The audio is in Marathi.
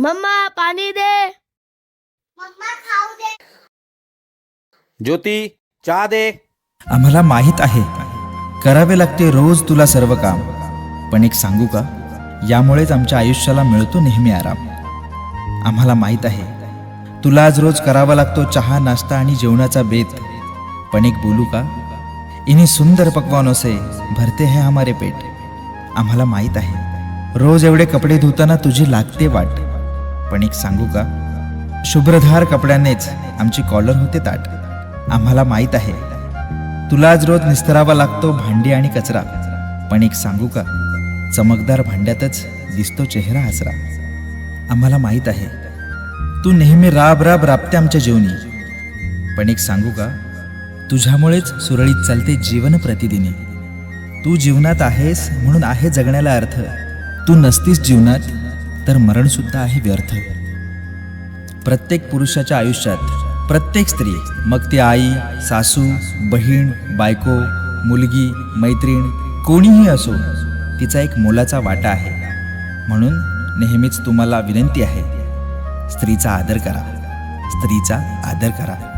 मम्मा पाणी दे. ज्योती चहा दे. आम्हाला माहीत आहे. करावे लागते रोज तुला सर्व काम. पण एक सांगू का? यामुळेच आमच्या आयुष्याला मिळतो नेहमी आराम. आम्हाला माहीत आहे. तुला आज रोज करावा लागतो चहा नाश्ता आणि जेवणाचा बेत. पण एक बोलू का? इन्हें सुंदर पकवानों से भरते हैं हमारे पेट. आम्हाला माहीत आहे. रोज एवढे कपडे धुताना तुझी लागते वाट. पण एक सांगू का? शुभ्रधार कपड्यानेच आमची कॉलर होते ताट. आम्हाला माहीत आहे. तुला आज रोज निस्तरावा लागतो भांडी आणि कचरा. पण एक सांगू का? चमकदार भांड्यातच दिसतो चेहरा हसरा. आम्हाला माहीत आहे. तू नेहमी राब राब राबते आमच्या जीवनी. पण एक सांगू का? तुझ्यामुळेच सुरळीत चालते जीवन प्रतिदिनी. तू जीवनात आहेस म्हणून आहे जगण्याला अर्थ. तू नसतीस जीवनात तर मरणसुद्धा आहे व्यर्थ. प्रत्येक पुरुषाच्या आयुष्यात प्रत्येक स्त्री मग ती आई सासू बहीण बायको मुलगी मैत्रीण कोणीही असो तिचा एक मोलाचा वाटा आहे. म्हणून नेहमीच तुम्हाला विनंती आहे स्त्रीचा आदर करा. स्त्रीचा आदर करा.